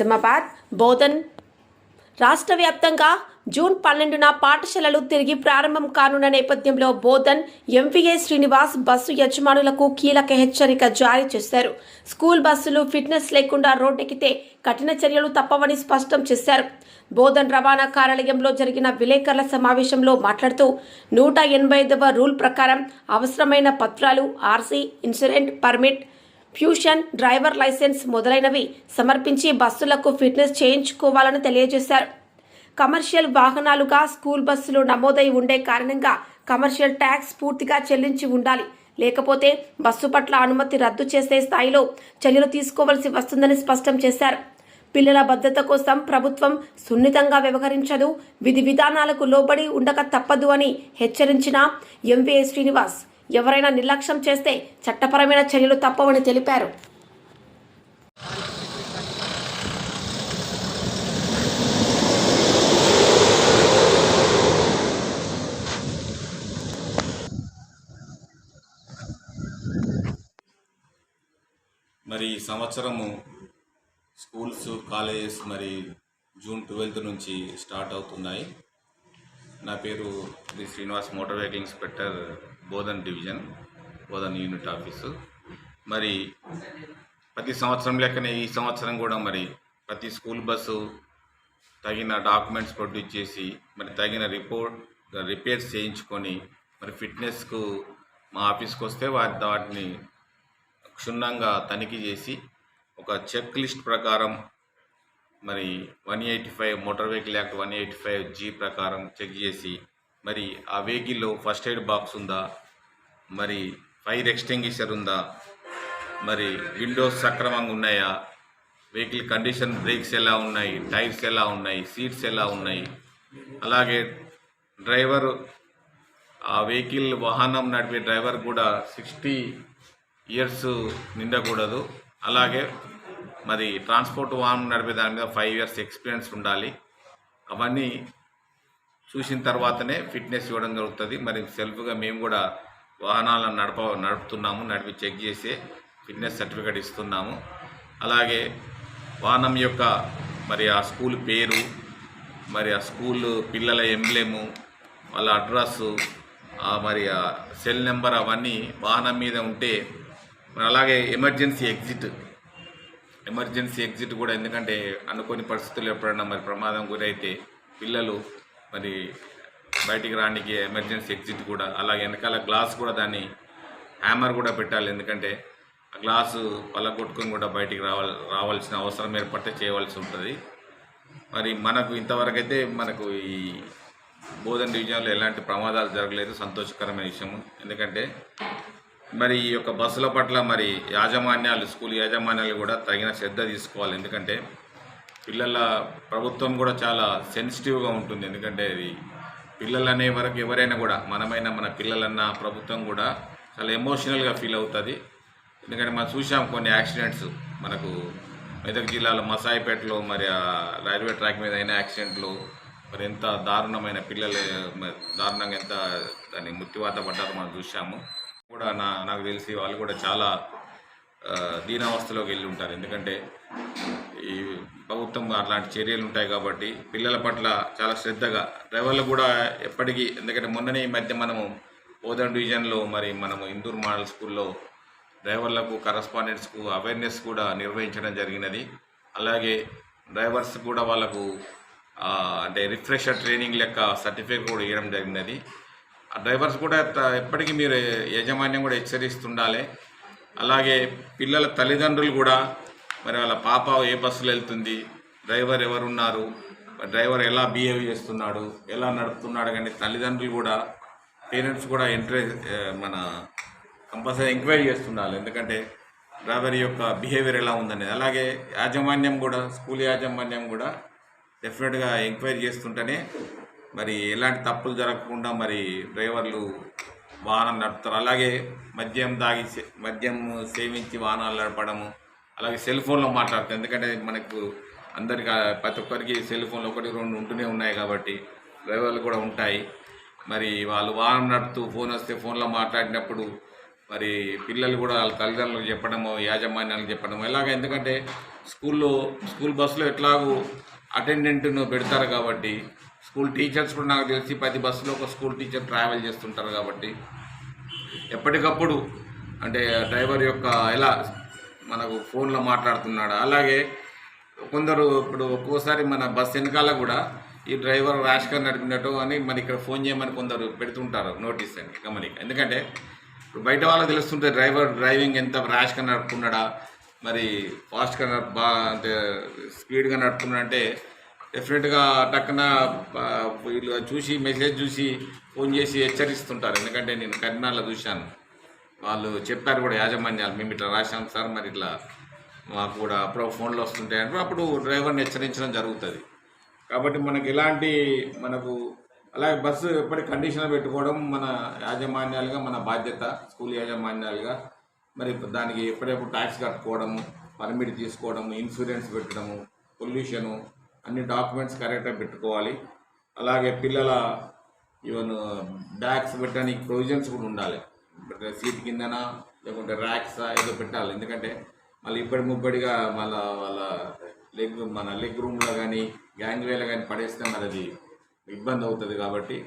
నిజామాబాద్ బోధన్. రాష్ట్ర వ్యాప్తంగా జూన్ పన్నెండున పాఠశాలలు తిరిగి ప్రారంభం కానున్న నేపథ్యంలో బోధన్ ఎంవీఏ శ్రీనివాస్ బస్సు యజమానులకు కీలక హెచ్చరిక జారీ చేశారు. స్కూల్ బస్సులు ఫిట్నెస్ లేకుండా రోడ్డెక్కితే కఠిన చర్యలు తప్పవని స్పష్టం చేశారు. బోధన్ రవాణా కార్యాలయంలో జరిగిన విలేకరుల సమావేశంలో మాట్లాడుతూ నూట ఎనభై ఐదవ రూల్ ప్రకారం అవసరమైన పత్రాలు ఆర్సీ ఇన్సూరెంట్ పర్మిట్ ఫ్యూషన్ డ్రైవర్ లైసెన్స్ మొదలైనవి సమర్పించి బస్సులకు ఫిట్నెస్ చేయించుకోవాలని తెలియజేశారు. కమర్షియల్ వాహనాలుగా స్కూల్ బస్సులు నమోదై ఉండే కారణంగా కమర్షియల్ ట్యాక్స్ పూర్తిగా చెల్లించి ఉండాలి. లేకపోతే బస్సు పట్ల అనుమతి రద్దు చేసే స్థాయిలో చర్యలు తీసుకోవాల్సి వస్తుందని స్పష్టం చేశారు. పిల్లల భద్రత కోసం ప్రభుత్వం సున్నితంగా వ్యవహరించదు. విధి విధానాలకు లోబడి ఉండక తప్పదు అని హెచ్చరించిన ఎంవీఏ శ్రీనివాస్. ఎవరైనా నిర్లక్ష్యం చేస్తే చట్టపరమైన చర్యలు తప్పవని తెలిపారు. మరి ఈ సంవత్సరము స్కూల్స్ కాలేజెస్ మరి జూన్ ట్వెల్త్ నుంచి స్టార్ట్ అవుతున్నాయి. నా పేరు Shri Srinivas motor vehicle inspector Bodhan division Bodhan unit office. మరి ప్రతి సంవత్సరం లెక్కనే ఈ సంవత్సరం కూడా మరి ప్రతి స్కూల్ బస్సు తగిన డాక్యుమెంట్స్ ప్రొడ్యూస్ చేసి మరి తగిన రిపోర్ట్ రిపేర్స్ చేయించుకొని మరి ఫిట్నెస్కు మా ఆఫీస్కి వస్తే వాటి వాటిని క్షుణ్ణంగా తనిఖీ చేసి ఒక చెక్ లిస్ట్ ప్రకారం మరి one eighty five motor vehicle act one eighty five G ప్రకారం చెక్ చేసి మరి ఆ వెహికల్లో ఫస్ట్ ఎయిడ్ బాక్స్ ఉందా మరి ఫైర్ ఎక్స్టెంగిషర్ ఉందా? మరి విండోస్ సక్రమంగా ఉన్నాయా? వెహికల్ కండిషన్ బ్రేక్స్ ఎలా ఉన్నాయి? టైర్స్ ఎలా ఉన్నాయి? సీట్స్ ఎలా ఉన్నాయి? అలాగే డ్రైవర్ ఆ వెహికల్ వాహనం నడిపే డ్రైవర్ కూడా సిక్స్టీ ఇయర్స్ నిండకూడదు. అలాగే మరి ట్రాన్స్పోర్ట్ వాహనం నడిపే దాని మీద ఫైవ్ ఇయర్స్ ఎక్స్పీరియన్స్ ఉండాలి. అవన్నీ చూసిన తర్వాతనే ఫిట్నెస్ ఇవ్వడం జరుగుతుంది. మరి సెల్ఫ్గా మేము కూడా వాహనాలను నడప నడుపుతున్నాము నడిపి చెక్ చేసి ఫిట్నెస్ సర్టిఫికేట్ ఇస్తున్నాము. అలాగే వాహనం యొక్క మరి ఆ స్కూల్ పేరు మరి ఆ స్కూల్ పిల్లల ఎంబ్లెము వాళ్ళ అడ్రస్సు ఆ మరి ఆ సెల్ నెంబర్ అవన్నీ వాహనం మీద ఉంటే మరి అలాగే ఎమర్జెన్సీ ఎగ్జిట్. ఎమర్జెన్సీ ఎగ్జిట్ కూడా ఎందుకంటే అనుకోని పరిస్థితులు ఎప్పుడైనా మరి ప్రమాదం గురైతే పిల్లలు మరి బయటికి రానికి ఎమర్జెన్సీ ఎగ్జిట్ కూడా అలాగే వెనకాల గ్లాస్ కూడా దాన్ని హ్యామర్ కూడా పెట్టాలి. ఎందుకంటే ఆ గ్లాసు పలగొట్టుకొని కూడా బయటికి రావాల్ రావాల్సిన అవసరం ఏర్పడితే చేయవలసి ఉంటుంది. మరి మనకు ఇంతవరకు అయితే మనకు ఈ బోధన డివిజన్లో ఎలాంటి ప్రమాదాలు జరగలేదు. సంతోషకరమైన విషయం ఎందుకంటే మరి ఈ యొక్క బస్సుల పట్ల మరి యాజమాన్యాలు స్కూల్ యాజమాన్యాలు కూడా తగిన శ్రద్ధ తీసుకోవాలి. ఎందుకంటే పిల్లల ప్రభుత్వం కూడా చాలా సెన్సిటివ్గా ఉంటుంది. ఎందుకంటే ఇది పిల్లలు అనే వరకు ఎవరైనా కూడా మనమైనా మన పిల్లలన్న ప్రభుత్వం కూడా చాలా ఎమోషనల్గా ఫీల్ అవుతుంది. ఎందుకంటే మనం చూసాం కొన్ని యాక్సిడెంట్స్ మనకు మెదక్ జిల్లాలో మసాయిపేటలో మరి రైల్వే ట్రాక్ మీద అయిన యాక్సిడెంట్లు మరి ఎంత దారుణమైన పిల్లలు దారుణంగా ఎంత దాన్ని మృత్యువాత పడ్డారో మనం చూసాము కూడా నా నాకు తెలిసి వాళ్ళు కూడా చాలా దీనావస్థలోకి వెళ్ళి ఉంటారు. ఎందుకంటే ఈ ప్రభుత్వం అలాంటి చర్యలు ఉంటాయి కాబట్టి పిల్లల పట్ల చాలా శ్రద్ధగా డ్రైవర్లు కూడా ఎప్పటికీ ఎందుకంటే మొన్ననే ఈ మధ్య మనము ఓదర్ డివిజన్లో మరి మనము ఇందూర్ మోడల్ స్కూల్లో డ్రైవర్లకు కరస్పాండెంట్స్కు అవేర్నెస్ కూడా నిర్వహించడం జరిగినది. అలాగే డ్రైవర్స్ కూడా వాళ్ళకు అంటే రిఫ్రెషర్ ట్రైనింగ్ లెక్క సర్టిఫికేట్ కూడా ఇవ్వడం జరిగినది. ఆ డ్రైవర్స్ కూడా ఎప్పటికీ మీరు యాజమాన్యం కూడా హెచ్చరిస్తుండాలి. అలాగే పిల్లల తల్లిదండ్రులు కూడా మరి వాళ్ళ పాప ఏ బస్సులో వెళ్తుంది? డ్రైవర్ ఎవరున్నారు? డ్రైవర్ ఎలా బిహేవ్ చేస్తున్నాడు? ఎలా నడుపుతున్నాడు? కానీ తల్లిదండ్రులు కూడా పేరెంట్స్ కూడా ఎంకరేజ్ మన కంపల్సరీ ఎంక్వైరీ చేస్తుండాలి ఎందుకంటే డ్రైవర్ యొక్క బిహేవియర్ ఎలా ఉందనేది. అలాగే యాజమాన్యం కూడా స్కూల్ యాజమాన్యం కూడా డెఫినెట్గా ఎంక్వైరీ చేస్తుంటేనే మరి ఎలాంటి తప్పులు జరగకుండా మరి డ్రైవర్లు వాహనం నడుపుతారు. అలాగే మద్యం దాగి మద్యం సేవించి వాహనాలు నడపడము అలాగే సెల్ ఫోన్లో మాట్లాడతారు ఎందుకంటే మనకు అందరికి ప్రతి ఒక్కరికి సెల్ ఫోన్లు ఒకటి రెండు ఉంటూనే ఉన్నాయి కాబట్టి డ్రైవర్లు కూడా ఉంటాయి. మరి వాళ్ళు వాహనం నడుపుతూ ఫోన్ వస్తే ఫోన్లో మాట్లాడినప్పుడు మరి పిల్లలు కూడా వాళ్ళ తల్లిదండ్రులకు చెప్పడము యాజమాన్యాలకు చెప్పడము ఇలాగ ఎందుకంటే స్కూల్లో స్కూల్ బస్సులో ఎట్లాగూ అటెండెంట్ను పెడతారు కాబట్టి స్కూల్ టీచర్స్ కూడా నాకు తెలిసి ప్రతి బస్సులో ఒక స్కూల్ టీచర్ ట్రావెల్ చేస్తుంటారు కాబట్టి ఎప్పటికప్పుడు అంటే డ్రైవర్ యొక్క ఎలా మనకు ఫోన్లో మాట్లాడుతున్నాడు? అలాగే కొందరు ఇప్పుడు ఒక్కోసారి మన బస్ వెనకాల కూడా ఈ డ్రైవర్ ర్యాష్గా నడిపినట్టు అని మరి ఇక్కడ ఫోన్ చేయమని కొందరు పెడుతుంటారు నోటీస్ అని గమనిక. ఎందుకంటే ఇప్పుడు బయట వాళ్ళకి తెలుస్తుంటే డ్రైవర్ డ్రైవింగ్ ఎంత ర్యాష్గా నడుపుకున్నాడా? మరి ఫాస్ట్గా బాగా బా అంటే స్పీడ్గా నడుపుకున్నాడంటే డెఫినెట్గా టక్కన వీళ్ళు చూసి మెసేజ్ చూసి ఫోన్ చేసి హెచ్చరిస్తుంటారు. ఎందుకంటే నేను కరీంనగర్లో చూశాను. వాళ్ళు చెప్పారు కూడా యాజమాన్యాలు మేము ఇట్లా రాశాం సార్ మరి ఇట్లా మాకు కూడా అప్పుడు ఫోన్లు వస్తుంటాయి అంటే అప్పుడు డ్రైవర్ని హెచ్చరించడం జరుగుతుంది. కాబట్టి మనకి ఎలాంటి మనకు అలాగే బస్సు ఎప్పటి కండిషన్ పెట్టుకోవడం మన యాజమాన్యాలుగా మన బాధ్యత స్కూల్ యాజమాన్యాలుగా. మరి దానికి ఎప్పుడెప్పుడు ట్యాక్స్ కట్టుకోవడము పర్మిట్ తీసుకోవడము ఇన్సూరెన్స్ పెట్టడము పొల్యూషను అన్ని డాక్యుమెంట్స్ కరెక్ట్గా పెట్టుకోవాలి. అలాగే పిల్లల ఈవెన్ బ్యాగ్స్ పెట్టడానికి ప్రొవిజన్స్ కూడా ఉండాలి. సీట్ కిందన లేకుంటే ర్యాక్స్ ఏదో పెట్టాలి. ఎందుకంటే మళ్ళీ ఇప్పటి ముప్పటిగా మళ్ళా వాళ్ళ లెగ్ మన లెగ్ రూమ్లో కానీ గ్యాంగ్ వేలో కానీ పడేస్తే మరి అది ఇబ్బంది అవుతుంది కాబట్టి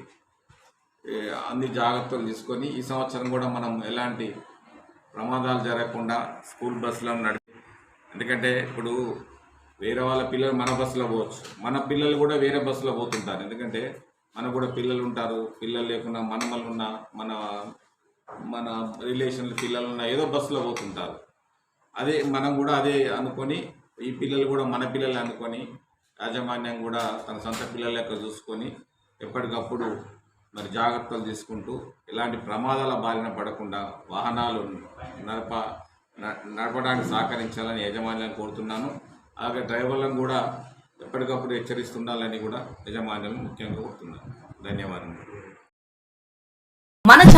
అన్ని జాగ్రత్తలు తీసుకొని ఈ సంవత్సరం కూడా మనం ఎలాంటి ప్రమాదాలు జరగకుండా స్కూల్ బస్సులను నడిపి ఎందుకంటే ఇప్పుడు వేరే వాళ్ళ పిల్లలు మన బస్సులో పోవచ్చు. మన పిల్లలు కూడా వేరే బస్సులో పోతుంటారు. ఎందుకంటే మనకు కూడా పిల్లలు ఉంటారు. పిల్లలు లేకుండా మనమలు ఉన్న మన మన రిలేషన్లు పిల్లలు ఉన్న ఏదో బస్సులో పోతుంటారు. అదే మనం కూడా అదే అనుకొని ఈ పిల్లలు కూడా మన పిల్లలు అనుకొని యాజమాన్యం కూడా తన సొంత పిల్లల లెక్క చూసుకొని ఎప్పటికప్పుడు మరి జాగ్రత్తలు తీసుకుంటూ ఇలాంటి ప్రమాదాల బారిన పడకుండా వాహనాలు నడప న- నడపడానికి సహకరించాలని యాజమాన్యాన్ని కోరుతున్నాను. అలాగే డ్రైవర్లను కూడా ఎప్పటికప్పుడు హెచ్చరిస్తుండాలని కూడా యజమాన్యాలను ముఖ్యంగా కోరుతున్నాను ధన్యవాదాలు